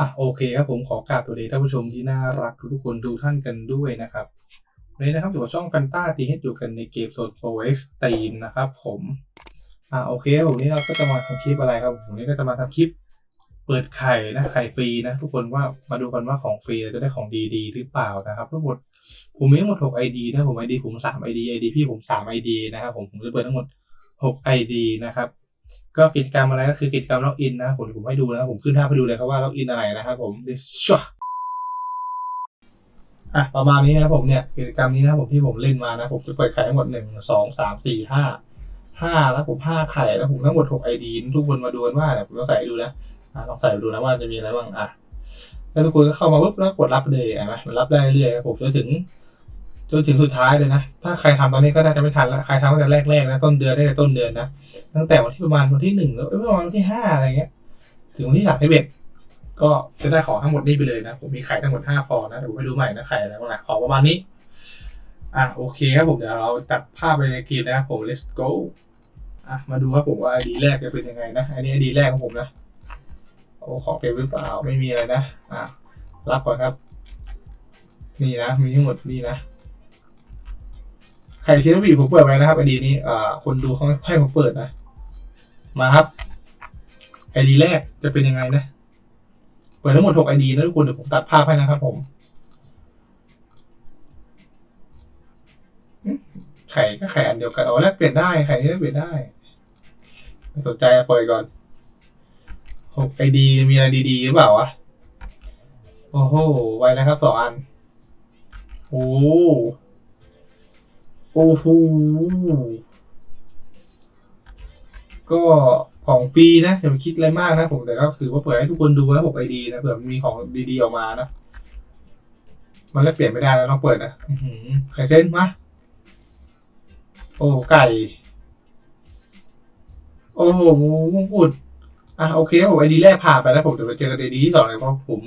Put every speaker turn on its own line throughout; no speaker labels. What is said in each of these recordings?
อะโอเคครับผมขอกราบสวัสดีท่านผู้ชมที่น่ารักทุกคนทุกท่านกันด้วยนะครับวันนี้นะครับอยู่กับช่องแฟนตาทีเฮดอยู่กันในเกมโซนโฟเอ็กซ์ตีนนะครับผมอะโอเคผมนี่เราก็จะมาทำคลิปอะไรครับผมนี้ก็จะมาทำคลิปเปิดไข่นะไข่ฟรีนะทุกคนว่ามาดูกันว่าของฟรีเราจะได้ของดีๆหรือเปล่านะครับทั้งหมดผมมีทั้งหมด6 ID นะผม ID ผม3 ID ID พี่ผม3 ID นะครับผมผมจะเปิดทั้งหมด6 ID นะครับ ก็กิจกรรมอะไรก็คือกิจกรรมล็อกอินนะผมผมให้ดูนะผมขึ้นหน้าไปดูเลยครับว่าล็อกอินอะไรนะครับผม this อะประมาณนี้นะผมเนี่ยกิจกรรมนี้นะผมที่ผมเล่นมานะผมจะเปิดไข่ทั้งหมดหนึ่งสองสามสี่ห้าห้าแล้วผมห้าไข่แล้วผมทั้งหมดหกไอดีทุกคนมาดูกันว่าเนี่ยผมต้องใส่ดูนะอะลองใส่ไปดูนะว่าจะมีอะไรบ้างอะแล้วทุกคนก็เข้ามาปุ๊บแล้วกดรับเลยนไหมมันรับได้เรื่อยครับผมจนถึง จนถึงสุดท้ายเลยนะ ถ้าใครทำตอนนี้ก็น่าจะไม่ทันและใครทำตั้งแต่แรกๆนะต้นเดือนได้แต่ต้นเดือนนะตั้งแต่วันที่ประมาณวันที่หนึ่งแล้วเอ้ยประมาณวันที่ห้าอะไรเงี้ย ถึงวันที่สามที่เบ็ดก็จะได้ของทั้งหมดนี้ไปเลยนะ ผมมีไข่ทั้งหมดห้าฟองนะเดี๋ยวผมไปดูใหม่นะไข่อะไรบ้างนะขอประมาณนี้ อะโอเคครับผมเดี๋ยวเราตัดภาพไปในเกมนะครับผม let's go อะมาดูครับผมว่าไอดีแรกจะเป็นยังไงนะ อันนี้ไอดีแรกของผมนะโอ้ของเต็มหรือเปล่าไม่มีอะไรนะอะรับก่อนครับ นี่นะมีทั้งหมดนี่นะ ใครคิดว่าบีผมเปิดไว้นะครับไอดีนี้อ่าคนดูเขาให้ผมเปิดนะ มาครับไอดีแรกจะเป็นยังไงนะเปิดทั้งหมด6ไอดีนะทุกคนเดี๋ยวผมตัดภาพให้นะครับผมไข่ก็ไข่อันเดียวกันเอาแลกเปลี่ยนได้ไข่นี้แลกเปลี่ยนได้ไม่สนใจอะเปิดก่อน6ไอดีมีอะไรดีๆหรือเปล่าวะโอ้โหไวนะครับสองอันโอ้ โอ้โหก็ของฟรีนะอย่าไปคิดอะไรมากนะผมแต่ก็ถือว่าเปิดให้ทุกคนดูนะผมไอดีนะเผื่อมีของดีๆออกมานะ มันแลกเปลี่ยนไม่ได้แล้วต้องเปิดนะไข่เส้นมาโอ้ไก่ โอ้โหมงกุฎอะโอเคผมไอดีแรกผ่านไปแล้วผมจะไปเจอกันไอดีที่สองเลยเพราะผม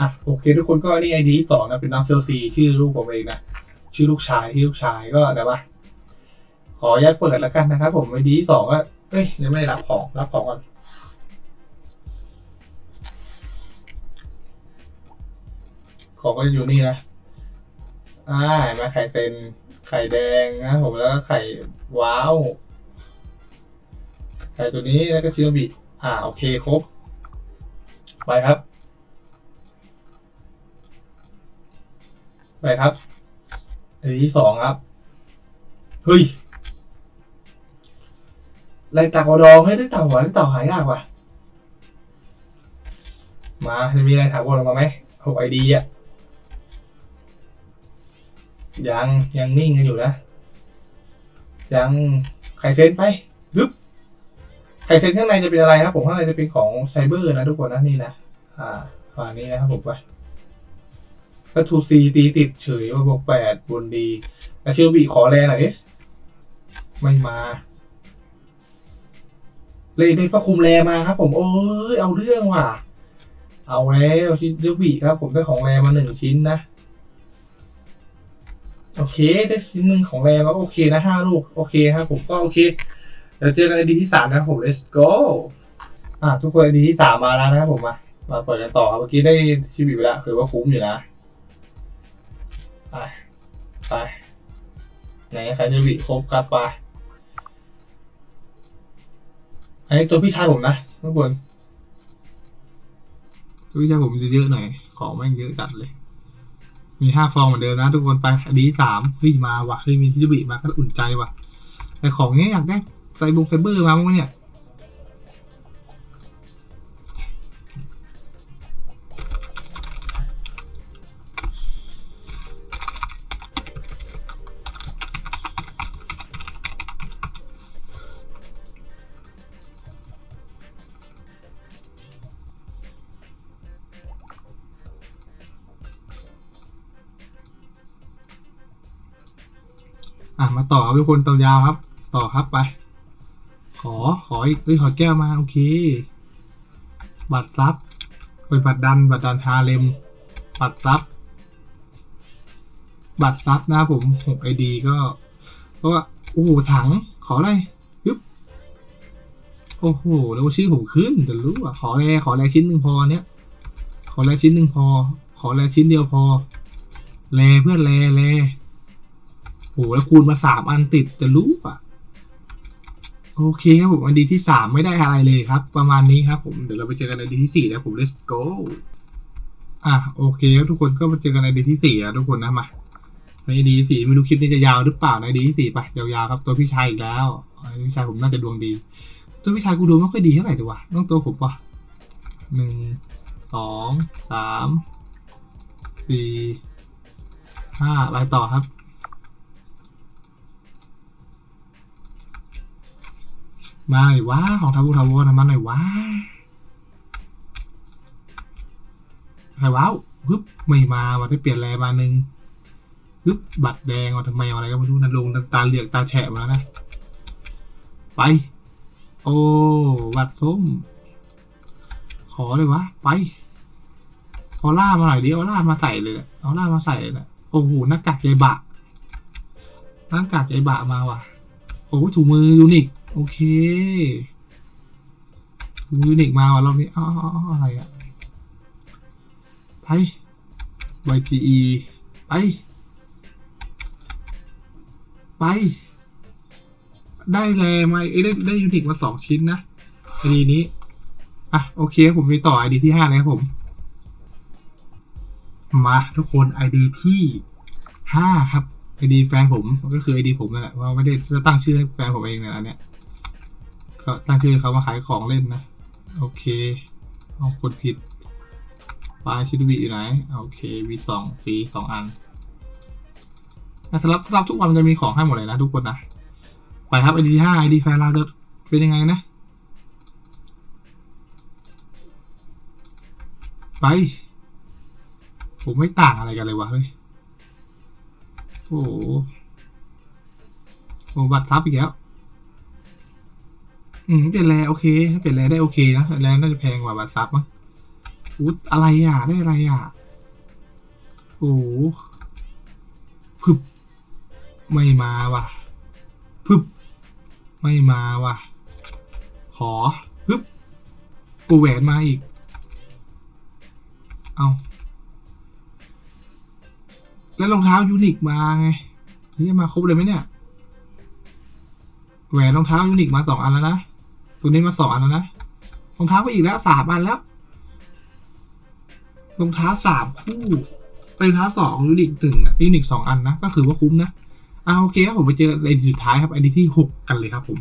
อะโอเคทุกคนก็นี่ไอดีที่สองนะเป็นน้องเชลซีชื่อลูกผมเองนะ ชื่อลูกชายที่ลูกชายก็แต่ว่าขออนุญาตเปิดแล้วกันนะครับ ผมไอดีที่สองก็เอ้ยยังไม่รับของรับของก่อนของก็จะอยู่นี่นะอ่าเห็นไหมาไข่เต็นไข่แดงนะผมแล้วก็ไข่ว้าวไข่ตัวนี้แล้วก็ชิโนบิอ่าโอเคครบ ไปครับ ไปครับ อันที่สองครับ เฮ้ยไรตากอดองให้ได้เต่าหวานได้เต่าหายากว่ะ มาจะมีอะไรถามวนออกมาไหมหกไอดีอะ ยังยังนิ่งกันอยู่นะ ยังไข่เซนไปฮึบไข่เซนข้างในจะเป็นอะไรครับผมข้างในจะเป็นของไซเบอร์นะทุกคนนะนี่นะ อ่าฝั่งนี้นะครับผมไป ก็ทูซีตีติดเฉยว่าบอกแปดบนดีแต่เชื่อบีขอแรงหน่อยไม่มา เลยได้พระคุมแรมาครับ ผมโอ้ยเอาเรื่องว่ะ เอาแล้วชิ้นเดวิครับ ผมได้ของแรมาหนึ่งชิ้นนะโอเคได้ชิ้นหนึ่งของแรมาโอเคนะห้าลูกโอเคครับ ผมก็โอเคเดี๋ยวเจอกันไอดีที่สามนะผม let's go อะทุกคนดีที่สามมาแล้วนะครับผมมามาเปิดกันต่อครับเมื่อกี้ได้ชีวิตไปแล้วถือว่าคุ้มอยู่นะ ไป ไป ไหนใครจะวิครบครับไป อันนี้ตัวพี่ชายผมนะทุกคนตัวพี่ชายผมจะเยอะหน่อย ของแม่งเยอะจัดเลย มีห้าฟองเหมือนเดิมนะ ทุกคนไปอันนี้สามเฮ้ยมาว่ะเฮ้ยมีทิจบิมาก็อุ่นใจว่ะ แต่ของเนี้ยอยากได้ไซบุงไฟเบอร์มาบ้างเนี่ย อะมาต่อครับทุกคนตัวยาวครับ ต่อครับไป ขอขออีกเอ้ยขอแก้วมาโอเค บัตรซับไปบัตรดัน บัตรดันฮาเลมบัตรซับบัตรซับนะครับผมหกไอดีก็เพราะว่าโอ้โหถังขออะไรฮึบโอ้โหแล้วชื่อผมขึ้นจะรู้อะขอแรขอแรชิ้นหนึ่งพอเนี้ยขอแรชิ้นหนึ่งพอ ขอแรชิ้นเดียวพอแรเพื่อนแรแร หแล้วคูณมาสามอันติดจะรู้อะ โอเคครับผมอันดีที่สามไม่ได้อะไรเลยครับ ประมาณนี้ครับผมเดี๋ยวเราไปเจอกันในดีที่สี่นะผม let's go อะโอเคครับทุกคนก็มาเจอกันในดีที่สี่นะทุกคนนะมาในดีที่สี่ไม่รู้คลิปนี้จะยาวหรือเปล่าในดีที่สี่ไปยาวๆครับตัวพี่ชายอีกแล้วพี่ชายผมน่าจะดวงดี ตัวพี่ชายกูดวงไม่ค่อยดีเท่าไหร่ดีวะต้องตัวผมปะหนึ่งสองสามสี่ห้าไปต่อครับ มาหน่อยว้าของทาวูทาวนะมาหน่อยว้าใครว้าวฮึบไม่มาว่ะได้เปลี่ยนแรมาหนึ่งฮึบบัตรแดงว่ะทำไมอะไรก็ไม่รู้นะลงตาเหลือกตาแฉะมาแล้วนะไป โอ้บัตรส้ม ขอเลยวะไปเอาล่ามาหน่อยดิเอาล่ามาใส่เลยเอาล่ามาใส่เลยนี่ยโอ้โหหน้ากากใยบะหน้ากากใยบะมาว่ะโอ้ถุงมือยูนิค โอเคยูนิคมาว่ะรอบนี้อ้าวอะไรอะไป YGE ไป ไป ได้แรมาเอ้ยได้ได้ยูนิคมาสองชิ้นนะไอดีนี้ อะ โอเค ผมไปต่อไอดีที่ห้านะครับผม มา ทุกคนไอดีที่ห้าครับไอดีแฟนผมก็คือไอดีผมนั่นแหละว่าไม่ได้จะตั้งชื่อให้แฟนผมเองเนี่ยอันเนี้ย ก็ตั้งชื่อเขามาขายของเล่นนะ โอเคเอากดผิดไฟล์ชิดวีอยู่ไหน โอเควีสองสีสองอันสำหรับสำหรับทุกวันมันจะมีของให้หมดเลยนะทุกคนนะ ไปครับไอดีห้าไอดีแฟนเราจะเป็นยังไงนะ ไป ผมไม่ต่างอะไรกันเลยวะเฮ้ย โอ้โหบัตรทับอีกแล้ว อืมเปลี่ยนแรโอเคเปลี่ยนแรได้โอเคนะแรน่าจะแพงกว่าบัตรซับมั้งอุ๊ยอะไรอะได้อะไรอะโอ้โหพึบไม่มาว่ะพึบไม่มาว่ะ ขอฮึบปูแหวนมาอีก เอาแล้วรองเท้ายูนิคมาไงนี่มาครบเลยไหมเนี่ยแหวนรองเท้ายูนิคมาสองอันแล้วนะ ตัวนี้มาสองอันแล้วนะรองเท้าก็อีกแล้วสามอันแล้วรองเท้าสามคู่เป็นรองเท้าสองยูนิคหนึ่งอะยูนิคสองอันนะ ก็คือว่าคุ้มนะอ่าโอเคครับผมไปเจอไอดีสุดท้ายครับไอดีที่หกกันเลยครับผม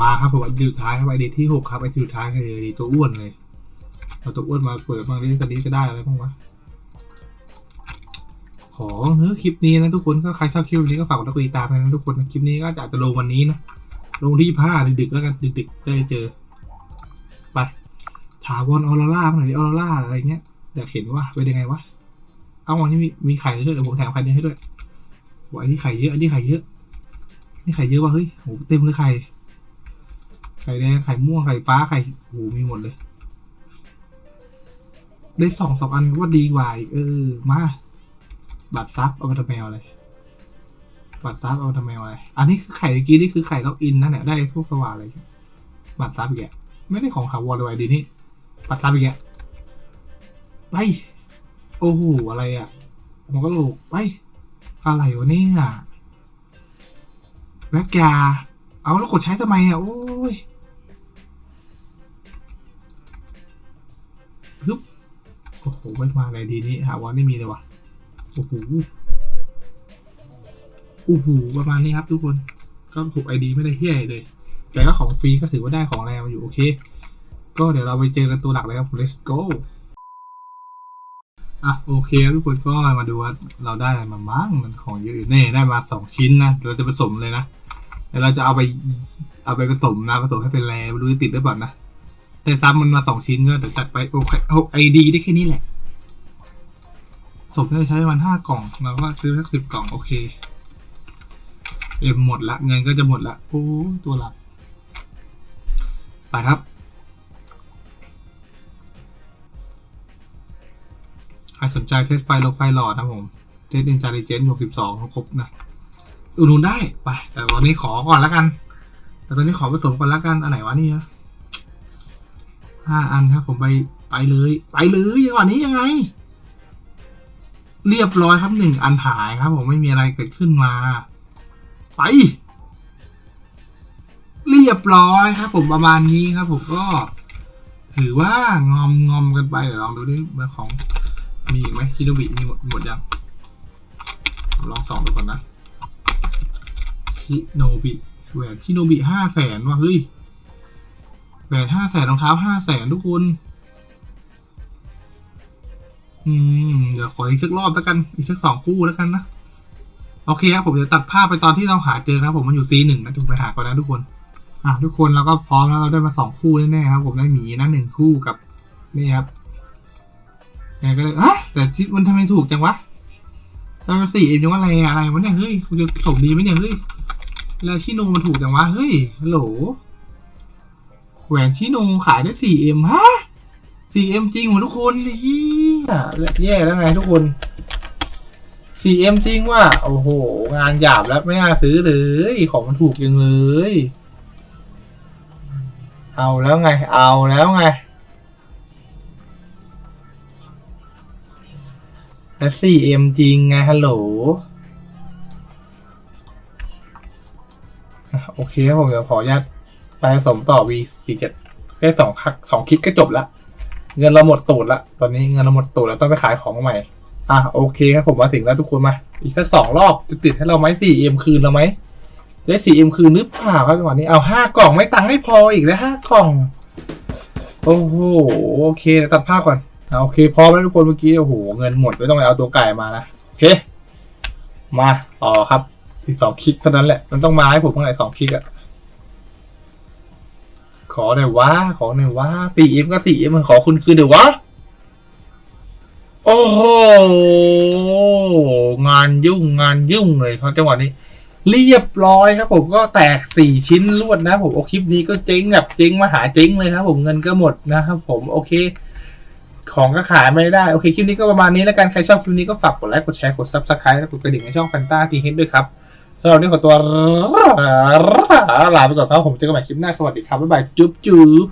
มาครับผมไอดีสุดท้ายครับไอดีที่หกครับไอดีสุดท้ายคือไอดีตัวอ้วนเลยเอาตัวอ้วนมาเปิดบางทีตอนนี้จะได้อะไรบ้างวะขอเฮ้คลิปนี้นะทุกคนก็ใครชอบคลิปนี้ก็ฝากกดติดตามนะทุกคนคลิปนี้ก็อาจจะลงวันนี้นะ ลงที่ผ้าดึกๆแล้วกันดึกๆได้เจอ ไป ถาวรออโรร่ามาหน่อยออโรร่าอะไรเงี้ยอยากเห็นว่าเป็นยังไงวะเอาวันนี้มีมีไข่ด้วยเดี๋ยวผมแถมไข่นี้ให้ด้วยว่าอันนี้ไข่เยอะอันนี้ไข่เยอะนี่ไข่เยอะว่ะเฮ้ยโหเต็มเลยไข่ไข่แดงไข่ม่วงไข่ฟ้าไข่โหมีหมดเลย ได้สองสองอันว่าดีกว่าอีกเออมาบัตรซับเอามาทำไมเอาอะไร บัตรซับเอาทำไมเอาอะไรอันนี้คือไข่เมื่อกี้นี่คือไข่ล็อกอินนั่นแหละได้พวกสว่านอะไรบัตรซับอีกแกไม่ได้ของถาวรเลยดีนี่บัตรซับอีกแกไปโอ้โหอะไรอะผมก็โหลกไปอะไรวะเนี่ยแบ็กยาเอาแล้วกดใช้ทำไมอะโอ้ยฮึบโอ้โหไม่มาอะไรดีนี่หาวันไม่มีเลยว่ะโอ้โห อ้โหประมาณนี้ครับทุกคนก็ถูกไอดีไม่ได้เที่ยเลย แต่ก็ของฟรีก็ถือว่าได้ของแรงมาอยู่โอเค ก็เดี๋ยวเราไปเจอกันตัวหลักเลยครับ let's go อะโอเคทุกคนก็มาดูว่าเราได้อะไรมาบ้างมันของเยอะอยู่แน่ได้มาสองชิ้นนะเราจะผสมเลยนะเดี๋ยวเราจะเอาไปเอาไปผสมนะผสมให้เป็นแรไม่รู้จะติดหรือเปล่านะแต่ซ้ำมันมาสองชิ้นก็เดี๋ยวจัดไปโอเคไอดีได้แค่นี้แหละสมน่าจะใช้ประมาณห้ากล่องแล้วก็ซื้อสักสิบกล่องโอเค เอ็มหมดละเงินก็จะหมดละโอ้ตัวหลักไปครับ ใครสนใจเซตไฟลงไฟหลอดนะผมเซตอินจาริเจนหกสิบสองครบนะอุดหนุนได้ไป แต่วันนี้ขอก่อนล้วกัน แต่ตอนนี้ขอผสมก่อนละกัน อันไหนวะนี่ยห้าอันครับผมไปไปเลย ไปเลยยังก่อนนี้ยังไง เรียบร้อยครับหนึ่งอันหายครับผมไม่มีอะไรเกิดขึ้นมา ไป เรียบร้อยครับผมประมาณนี้ครับผมก็ ถือว่างอมงอมกันไปเดี๋ยวลองดูดิมันของมีอีกไหมชิโนบิมีหมดหมดยังลองสองดูก่อนนะชิโนบิแหวนชิโนบิห้าแสนว่ะเฮ้ยแหวนห้าแสนรองเท้าห้าแสนทุกคนอืมเดี๋ยวขออีกสักรอบแล้วกัน อีกสักสองคู่แล้วกันนะ โอเคครับผมจะตัดภาพไปตอนที่เราหาเจอครับผมมันอยู่ซีหนึ่งนะถูกไปหาก่อนนะทุกคน อะทุกคนเราก็พร้อมแล้วเราได้มาสองคู่แน่ๆครับผมได้หมีนะหนึ่งคู่กับนี่ครับแกก็เลยอะแต่ที่มันทำไมถูกจังวะทำไมสี่เอ็มยังว่าอะไรอะไรวะเนี่ยเฮ้ยคุณจะส่งดีไหมเนี่ยเฮ้ยแล้วชิโนมันถูกจังวะเฮ้ยฮัลโหลแหวนชิโนขายได้สี่เอ็มฮะสี่เอ็มจริงเหรอทุกคนเฮียแย่แล้วไงทุกคน สี่เอ็มจริงว่ะโอ้โห งานหยาบแล้วไม่น่าซื้อเลย ของมันถูกจังเลย เอาแล้วไง เอาแล้วไงแต่ 4M จริงไง ฮัลโหล โอเคครับผมเดี๋ยวขออนุญาตไปผสมต่อ V47 แค่สองครั้งสองคลิกก็จบละ เงินเราหมดตูดละ ตอนนี้เงินเราหมดตูดแล้วต้องไปขายของใหม่ อะโอเคครับผมมาถึงแล้วทุกคนมา อีกสักสองรอบจะติดให้เราไหม 4M คืนเราไหมได้สี่เอ็มคืนหรือเปล่าครับจังหวะนี้เอาห้ากล่องไม่ตังค์ไม่พออีกแล้วห้ากล่อง โอ้โหโอเคตัดภาพก่อนเอาโอเคพร้อมแล้วทุกคนเมื่อกี้โอ้โหเงินหมดไม่ต้องไปเอาตัวไก่มานะโอเค มาต่อครับอีกสองคลิกเท่านั้นแหละมันต้องมาให้ผมเมื่อไหร่สองคลิกอะขอหน่อยว่าขอหน่อยว่าสี่เอ็มก็สี่เอ็มขอคุณคืนเดี๋ยววะ โอ้โห งานยุ่งงานยุ่งเลยครับจังหวะนี้ เรียบร้อยครับผมก็แตกสี่ชิ้นรวดนะผมโอคลิปนี้ก็เจ๊งแบบเจ๊งมาหาเจ๊งเลยครับผมเงินก็หมดนะครับผมโอเค ของก็ขายไม่ได้ โอเคคลิปนี้ก็ประมาณนี้แล้วกัน ใครชอบคลิปนี้ก็ฝากกดไลค์กดแชร์กด subscribe และกดกระดิ่งในช่องแฟนตาทีเฮดด้วยครับสำหรับวันนี้ขอตัวลาไปก่อนครับผมเจอกันใหม่คลิปหน้าสวัสดีครับบ๊ายบายจุ๊บจุ๊บ